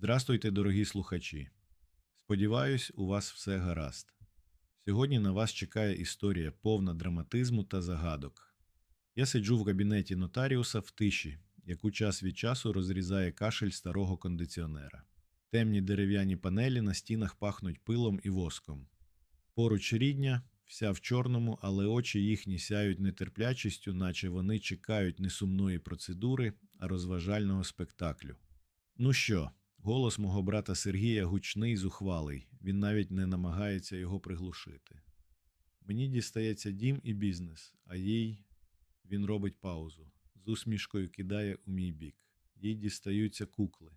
Здрастуйте, дорогі слухачі. Сподіваюсь, у вас все гаразд. Сьогодні на вас чекає історія повна драматизму та загадок. Я сиджу в кабінеті нотаріуса в тиші, яку час від часу розрізає кашель старого кондиціонера. Темні дерев'яні панелі на стінах пахнуть пилом і воском. Поруч рідня, вся в чорному, але очі їхні сяють нетерплячістю, наче вони чекають не сумної процедури, а розважального спектаклю. Ну що, голос мого брата Сергія гучний, зухвалий, він навіть не намагається його приглушити. Мені дістається дім і бізнес, а їй він робить паузу, з усмішкою кидає у мій бік. Їй дістаються кукли.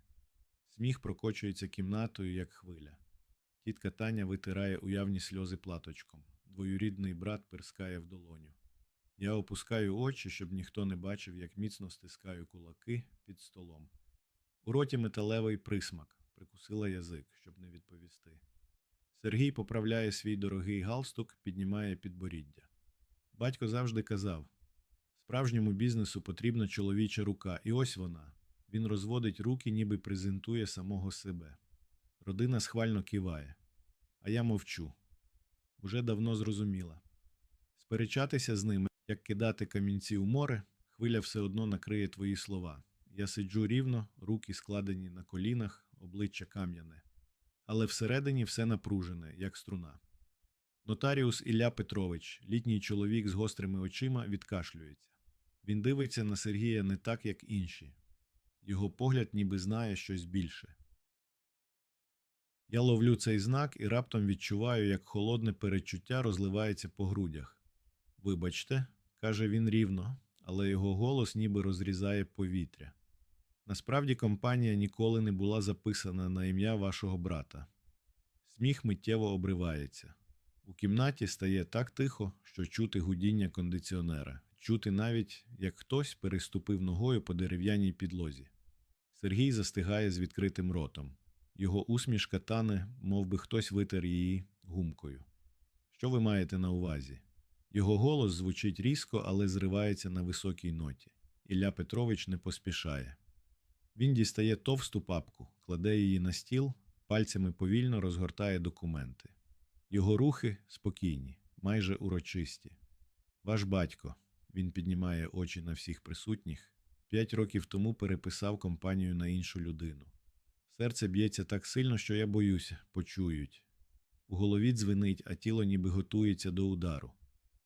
Сміх прокочується кімнатою, як хвиля. Тітка Таня витирає уявні сльози платочком. Двоюрідний брат перскає в долоню. Я опускаю очі, щоб ніхто не бачив, як міцно стискаю кулаки під столом. У роті металевий присмак, прикусила язик, щоб не відповісти. Сергій поправляє свій дорогий галстук, піднімає підборіддя. Батько завжди казав: справжньому бізнесу потрібна чоловіча рука, і ось вона. Він розводить руки, ніби презентує самого себе. Родина схвально киває. А я мовчу. Уже давно зрозуміла. Сперечатися з ними, як кидати камінці у море, хвиля все одно накриє твої слова. Я сиджу рівно, руки складені на колінах, обличчя кам'яне. Але всередині все напружене, як струна. Нотаріус Ілля Петрович, літній чоловік з гострими очима, відкашлюється. Він дивиться на Сергія не так, як інші. Його погляд ніби знає щось більше. Я ловлю цей знак і раптом відчуваю, як холодне перечуття розливається по грудях. Вибачте, каже він рівно, але його голос ніби розрізає повітря. Насправді компанія ніколи не була записана на ім'я вашого брата. Сміх миттєво обривається. У кімнаті стає так тихо, що чути гудіння кондиціонера, чути навіть, як хтось переступив ногою по дерев'яній підлозі. Сергій застигає з відкритим ротом. Його усмішка тане, мов би хтось витер її гумкою. Що ви маєте на увазі? Його голос звучить різко, але зривається на високій ноті. Ілля Петрович не поспішає. Він дістає товсту папку, кладе її на стіл, пальцями повільно розгортає документи. Його рухи спокійні, майже урочисті. Ваш батько, він піднімає очі на всіх присутніх, п'ять років тому переписав компанію на іншу людину. Серце б'ється так сильно, що я боюся, почують. У голові дзвенить, а тіло ніби готується до удару.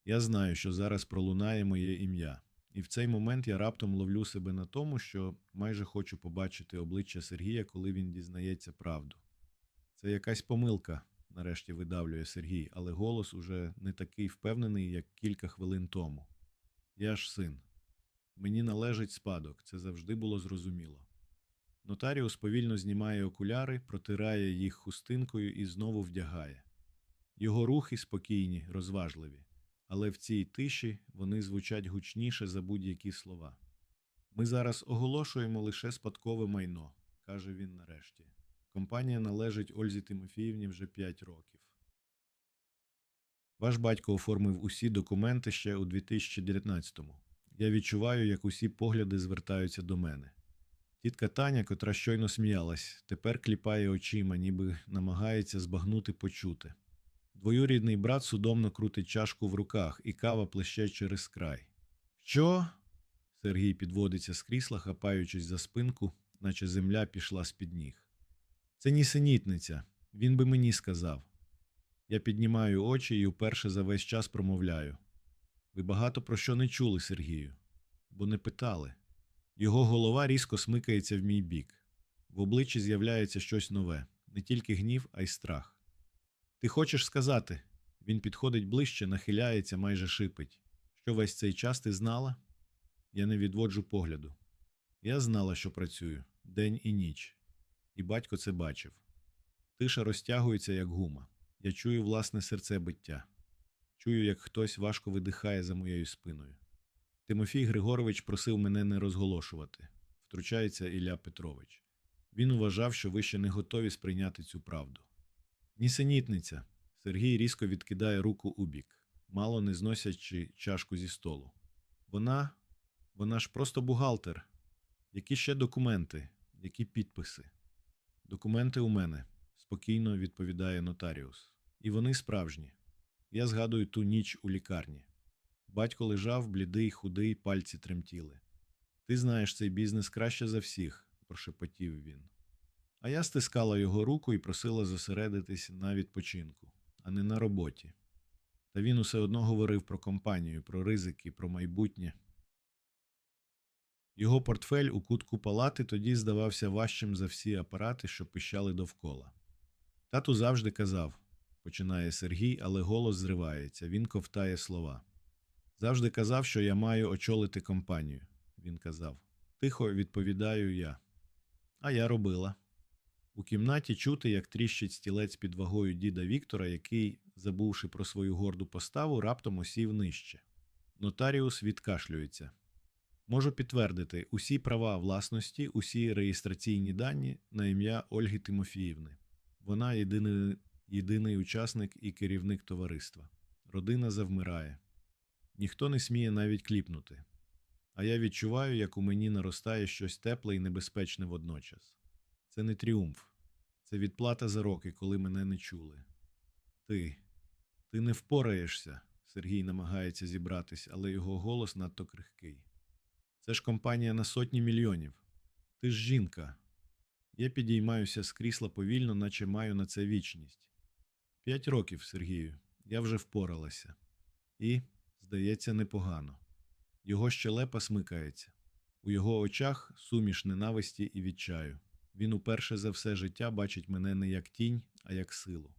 Я знаю, що зараз пролунає моє ім'я, і в цей момент я раптом ловлю себе на тому, що майже хочу побачити обличчя Сергія, коли він дізнається правду. Це якась помилка, нарешті видавлює Сергій, але голос уже не такий впевнений, як кілька хвилин тому. Я ж син. Мені належить спадок, це завжди було зрозуміло. Нотаріус повільно знімає окуляри, протирає їх хустинкою і знову вдягає. Його рухи спокійні, розважливі, але в цій тиші вони звучать гучніше за будь-які слова. Ми зараз оголошуємо лише спадкове майно, каже він нарешті. Компанія належить Ользі Тимофіївні вже 5 років. Ваш батько оформив усі документи ще у 2019-му. Я відчуваю, як усі погляди звертаються до мене. Тітка Таня, котра щойно сміялась, тепер кліпає очима, ніби намагається збагнути почути. Двоюрідний брат судомно крутить чашку в руках, і кава плеще через край. Що? Сергій підводиться з крісла, хапаючись за спинку, наче земля пішла з-під ніг. Це нісенітниця. Він би мені сказав. Я піднімаю очі і вперше за весь час промовляю. Ви багато про що не чули, Сергію, бо не питали. Його голова різко смикається в мій бік. В обличчі з'являється щось нове, не тільки гнів, а й страх. Ти хочеш сказати? Він підходить ближче, нахиляється, майже шипить. Що весь цей час ти знала? Я не відводжу погляду. Я знала, що працюю день і ніч. І батько це бачив. Тиша розтягується, як гума. Я чую власне серцебиття. Чую, як хтось важко видихає за моєю спиною. Тимофій Григорович просив мене не розголошувати, втручається Ілля Петрович. Він вважав, що ви ще не готові сприйняти цю правду. Нісенітниця. Сергій різко відкидає руку у бік, мало не зносячи чашку зі столу. Вона, вона ж просто бухгалтер. Які ще документи, які підписи? Документи у мене, спокійно відповідає нотаріус. І вони справжні. Я згадую ту ніч у лікарні. Батько лежав, блідий, худий, пальці тремтіли. Ти знаєш цей бізнес краще за всіх, прошепотів він. А я стискала його руку і просила зосередитись на відпочинку, а не на роботі. Та він усе одно говорив про компанію, про ризики, про майбутнє. Його портфель у кутку палати тоді здавався важчим за всі апарати, що пищали довкола. Тату завжди казав, починає Сергій, але голос зривається, він ковтає слова. Завжди казав, що я маю очолити компанію, він казав. Тихо відповідаю я. А я робила. У кімнаті чути, як тріщить стілець під вагою діда Віктора, який, забувши про свою горду поставу, раптом осів нижче. Нотаріус відкашлюється. Можу підтвердити усі права власності, усі реєстраційні дані на ім'я Ольги Тимофіївни. Вона єдиний, єдиний учасник і керівник товариства. Родина завмирає. Ніхто не сміє навіть кліпнути. А я відчуваю, як у мені наростає щось тепле і небезпечне водночас. Це не тріумф, це відплата за роки, коли мене не чули. Ти, ти не впораєшся, Сергій намагається зібратись, але його голос надто крихкий. Це ж компанія на сотні мільйонів. Ти ж жінка. Я підіймаюся з крісла повільно, наче маю на це вічність. П'ять років, Сергію, я вже впоралася. І, здається, непогано. Його щелепа смикається. У його очах суміш ненависті і відчаю. Він уперше за все життя бачить мене не як тінь, а як силу.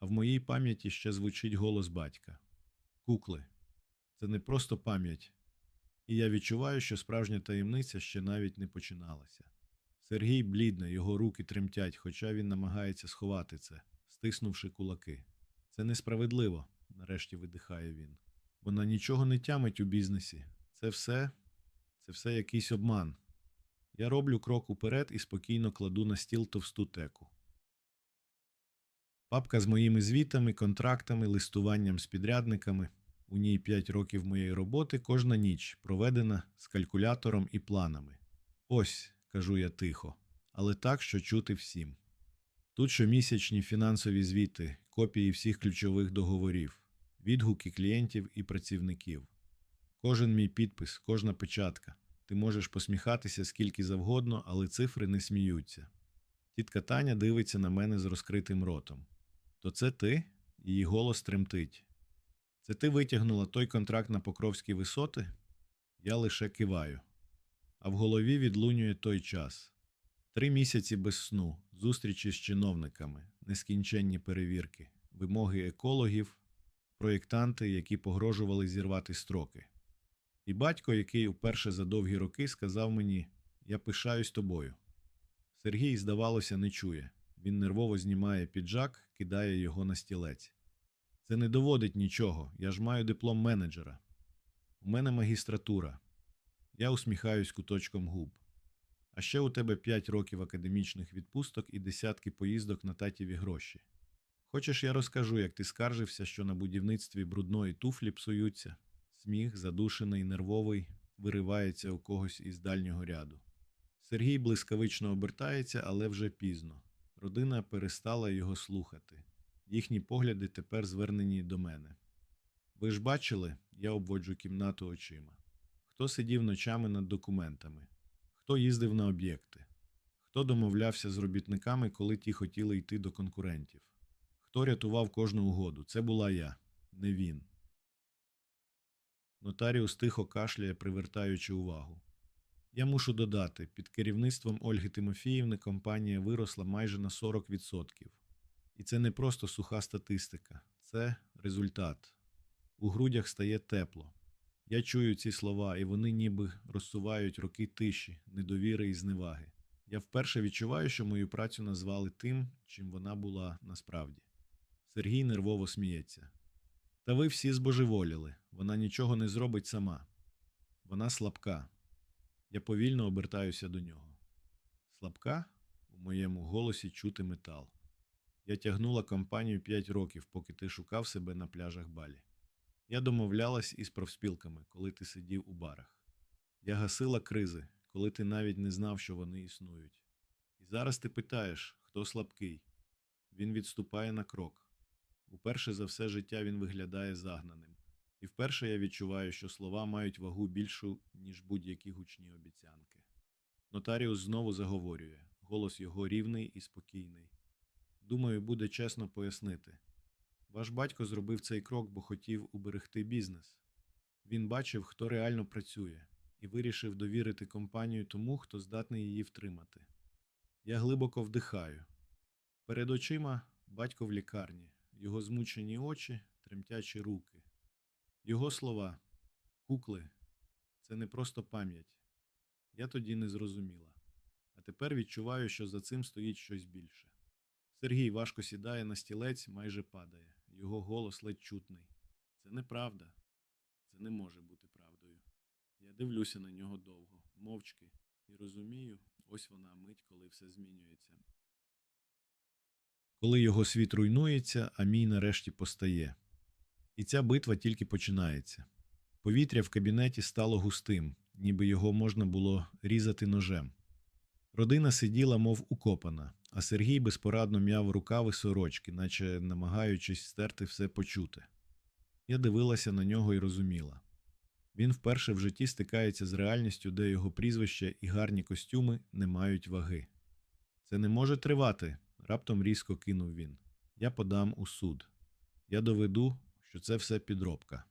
А в моїй пам'яті ще звучить голос батька. Кукли. Це не просто пам'ять. І я відчуваю, що справжня таємниця ще навіть не починалася. Сергій блідне, його руки тремтять, хоча він намагається сховати це, стиснувши кулаки. Це несправедливо, нарешті видихає він. Вона нічого не тямить у бізнесі. Це все, це все якийсь обман. Я роблю крок уперед і спокійно кладу на стіл товсту теку. Папка з моїми звітами, контрактами, листуванням з підрядниками. У ній 5 років моєї роботи кожна ніч проведена з калькулятором і планами. Ось, кажу я тихо, але так, що чути всім. Тут щомісячні фінансові звіти, копії всіх ключових договорів, відгуки клієнтів і працівників. Кожен мій підпис, кожна печатка. Ти можеш посміхатися скільки завгодно, але цифри не сміються. Тітка Таня дивиться на мене з розкритим ротом. То це ти? Її голос тремтить. Це ти витягнула той контракт на Покровські висоти? Я лише киваю. А в голові відлунює той час. Три місяці без сну, зустрічі з чиновниками, нескінченні перевірки, вимоги екологів, проєктанти, які погрожували зірвати строки. І батько, який уперше за довгі роки сказав мені Я пишаюсь тобою. Сергій, здавалося, не чує. Він нервово знімає піджак, кидає його на стілець. Це не доводить нічого. Я ж маю диплом менеджера. У мене магістратура. Я усміхаюсь куточком губ. А ще у тебе п'ять років академічних відпусток і десятки поїздок на татіві гроші. Хочеш, я розкажу, як ти скаржився, що на будівництві брудної туфлі псуються? Сміх, задушений, нервовий, виривається у когось із дальнього ряду. Сергій блискавично обертається, але вже пізно. Родина перестала його слухати. Їхні погляди тепер звернені до мене. Ви ж бачили, я обводжу кімнату очима. Хто сидів ночами над документами, хто їздив на об'єкти, хто домовлявся з робітниками, коли ті хотіли йти до конкурентів, хто рятував кожну угоду. Це була я, не він. Нотаріус тихо кашляє, привертаючи увагу. Я мушу додати, під керівництвом Ольги Тимофіївни компанія виросла майже на 40%. І це не просто суха статистика, це результат. У грудях стає тепло. Я чую ці слова, і вони ніби розсувають роки тиші, недовіри і зневаги. Я вперше відчуваю, що мою працю назвали тим, чим вона була насправді. Сергій нервово сміється. Та ви всі збожеволіли, вона нічого не зробить сама. Вона слабка. Я повільно обертаюся до нього. Слабка? У моєму голосі чути метал. Я тягнула компанію п'ять років, поки ти шукав себе на пляжах Балі. Я домовлялась із профспілками, коли ти сидів у барах. Я гасила кризи, коли ти навіть не знав, що вони існують. І Зараз ти питаєш, хто слабкий. Він відступає на крок. Уперше за все життя він виглядає загнаним. І вперше я відчуваю, що слова мають вагу більшу, ніж будь-які гучні обіцянки. Нотаріус знову заговорює, голос його рівний і спокійний. Думаю, буде чесно пояснити. Ваш батько зробив цей крок, бо хотів уберегти бізнес. Він бачив, хто реально працює, і вирішив довірити компанію тому, хто здатний її втримати. Я глибоко вдихаю. Перед очима батько в лікарні, його змучені очі, тремтячі руки. Його слова кукли це не просто пам'ять. Я тоді не зрозуміла. А тепер відчуваю, що за цим стоїть щось більше. Сергій важко сідає на стілець, майже падає. Його голос ледь чутний. Це неправда. Це не може бути правдою. Я дивлюся на нього довго, мовчки, і розумію, ось вона мить, коли все змінюється. Коли його світ руйнується, а мій нарешті постає. І ця битва тільки починається. Повітря в кабінеті стало густим, ніби його можна було різати ножем. Родина сиділа, мов укопана, а Сергій безпорадно м'яв рукави сорочки, наче намагаючись стерти все почуте. Я дивилася на нього і розуміла. Він вперше в житті стикається з реальністю, де його прізвище і гарні костюми не мають ваги. Це не може тривати, раптом різко кинув він. Я подам у суд. Я доведу, що це все підробка.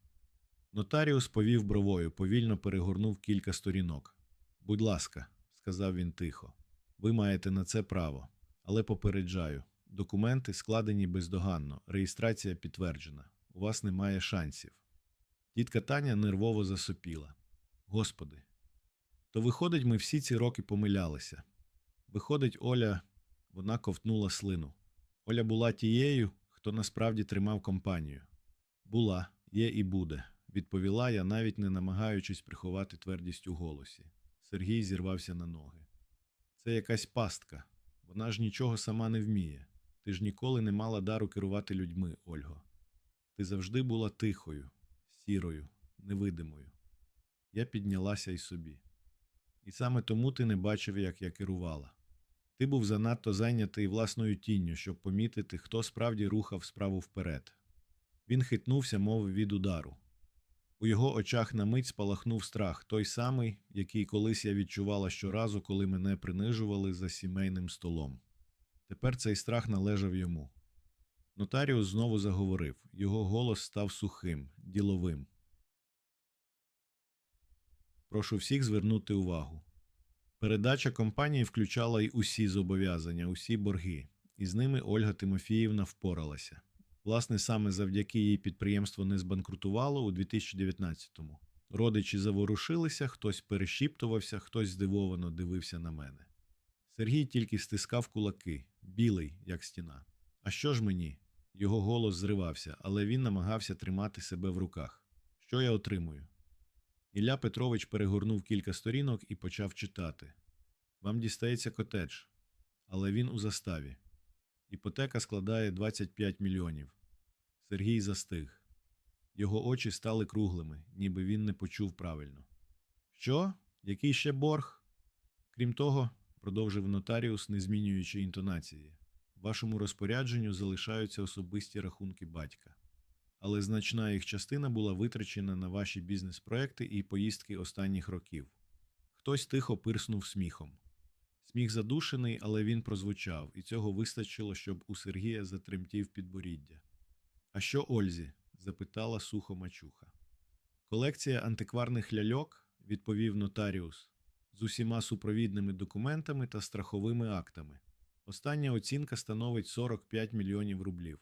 Нотаріус повів бровою, повільно перегорнув кілька сторінок. Будь ласка, сказав він тихо, ви маєте на це право, але попереджаю документи складені бездоганно, реєстрація підтверджена. У вас немає шансів. Тітка Таня нервово засопіла. Господи, то виходить, ми всі ці роки помилялися. Виходить, Оля, вона ковтнула слину. Оля була тією, хто насправді тримав компанію. Була, є і буде, відповіла я, навіть не намагаючись приховати твердість у голосі. Сергій зірвався на ноги. Це якась пастка. Вона ж нічого сама не вміє. Ти ж ніколи не мала дару керувати людьми, Ольго. Ти завжди була тихою, сірою, невидимою. Я піднялася й собі. І саме тому ти не бачив, як я керувала. Ти був занадто зайнятий власною тінню, щоб помітити, хто справді рухав справу вперед. Він хитнувся, мов від удару. У його очах на мить спалахнув страх, той самий, який колись я відчувала щоразу, коли мене принижували за сімейним столом. Тепер цей страх належав йому. Нотаріус знову заговорив, його голос став сухим, діловим. Прошу всіх звернути увагу. Передача компанії включала й усі зобов'язання, усі борги, і з ними Ольга Тимофіївна впоралася. Власне, саме завдяки їй підприємство не збанкрутувало у 2019-му. Родичі заворушилися, хтось перешіптувався, хтось здивовано дивився на мене. Сергій тільки стискав кулаки, білий, як стіна. А що ж мені? Його голос зривався, але він намагався тримати себе в руках. Що я отримую? Ілля Петрович перегорнув кілька сторінок і почав читати. Вам дістається котедж, але він у заставі. Іпотека складає 25 мільйонів. Сергій застиг. Його очі стали круглими, ніби він не почув правильно. Що? Який ще борг? Крім того, продовжив нотаріус, не змінюючи інтонації, вашому розпорядженню залишаються особисті рахунки батька. Але значна їх частина була витрачена на ваші бізнес-проекти і поїздки останніх років. Хтось тихо пирснув сміхом. Сміх задушений, але він прозвучав, і цього вистачило, щоб у Сергія затремтів підборіддя. А що Ользі? запитала сухо мачуха. Колекція антикварних ляльок, відповів нотаріус, з усіма супровідними документами та страховими актами. Остання оцінка становить 45 мільйонів рублів.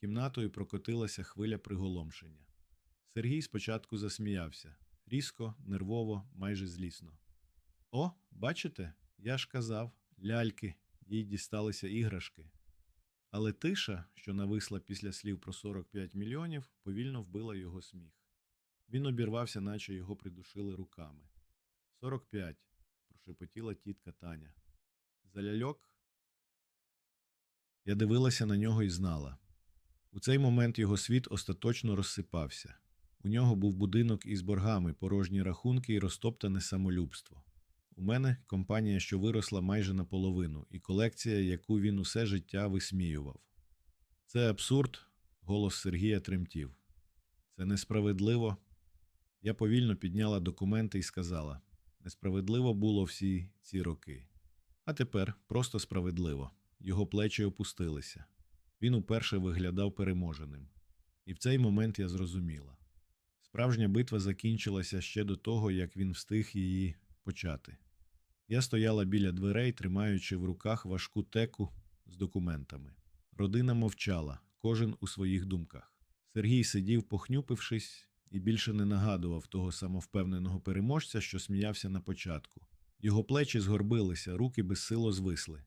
Кімнатою прокотилася хвиля приголомшення. Сергій спочатку засміявся різко, нервово, майже злісно. О, бачите, я ж казав, ляльки, їй дісталися іграшки. Але тиша, що нависла після слів про 45 мільйонів, повільно вбила його сміх. Він обірвався, наче його придушили руками. 45, прошепотіла тітка Таня. За ляльок? Я дивилася на нього і знала. У цей момент його світ остаточно розсипався. У нього був будинок із боргами, порожні рахунки і розтоптане самолюбство. У мене компанія, що виросла майже наполовину, і колекція, яку він усе життя висміював. Це абсурд, голос Сергія тремтів. Це несправедливо. Я повільно підняла документи і сказала: несправедливо було всі ці роки. А тепер просто справедливо. Його плечі опустилися. Він уперше виглядав переможеним. І в цей момент я зрозуміла. Справжня битва закінчилася ще до того, як він встиг її почати. Я стояла біля дверей, тримаючи в руках важку теку з документами. Родина мовчала, кожен у своїх думках. Сергій сидів, похнюпившись, і більше не нагадував того самовпевненого переможця, що сміявся на початку. Його плечі згорбилися, руки безсило звисли.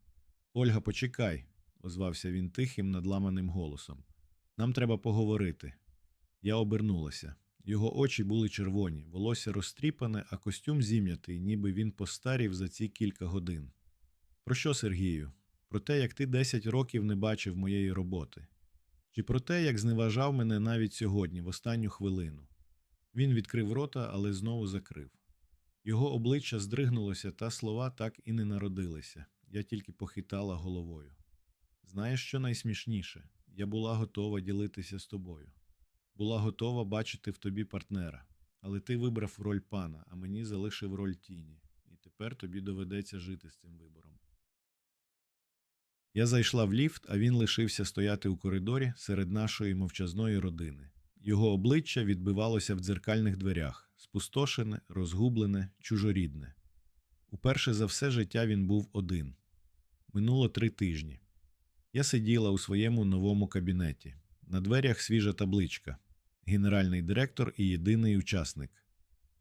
Ольга, почекай, озвався він тихим, надламаним голосом. Нам треба поговорити. Я обернулася. Його очі були червоні, волосся розтріпане, а костюм зім'ятий, ніби він постарів за ці кілька годин. Про що, Сергію? Про те, як ти 10 років не бачив моєї роботи. Чи про те, як зневажав мене навіть сьогодні, в останню хвилину. Він відкрив рота, але знову закрив. Його обличчя здригнулося, та слова так і не народилися. Я тільки похитала головою. Знаєш, що найсмішніше? Я була готова ділитися з тобою. Була готова бачити в тобі партнера. Але ти вибрав роль пана, а мені залишив роль тіні. І тепер тобі доведеться жити з цим вибором. Я зайшла в ліфт, а він лишився стояти у коридорі серед нашої мовчазної родини. Його обличчя відбивалося в дзеркальних дверях, спустошене, розгублене, чужорідне. Уперше за все життя він був один. Минуло три тижні. Я сиділа у своєму новому кабінеті. На дверях свіжа табличка генеральний директор і єдиний учасник.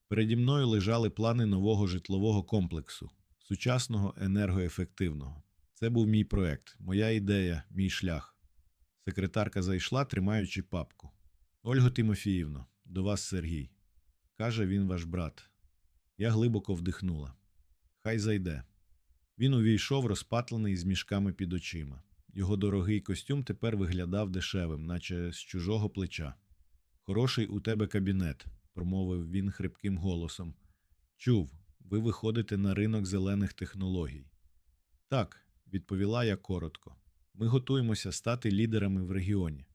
Переді мною лежали плани нового житлового комплексу, сучасного енергоефективного. Це був мій проект, моя ідея, мій шлях. Секретарка зайшла, тримаючи папку. Ольго Тимофіївно, до вас Сергій. Каже він ваш брат. Я глибоко вдихнула. Хай зайде. Він увійшов, розпатлений з мішками під очима. Його дорогий костюм тепер виглядав дешевим, наче з чужого плеча. Хороший у тебе кабінет, промовив він хрипким голосом. Чув, ви виходите на ринок зелених технологій. Так, відповіла я коротко. Ми готуємося стати лідерами в регіоні.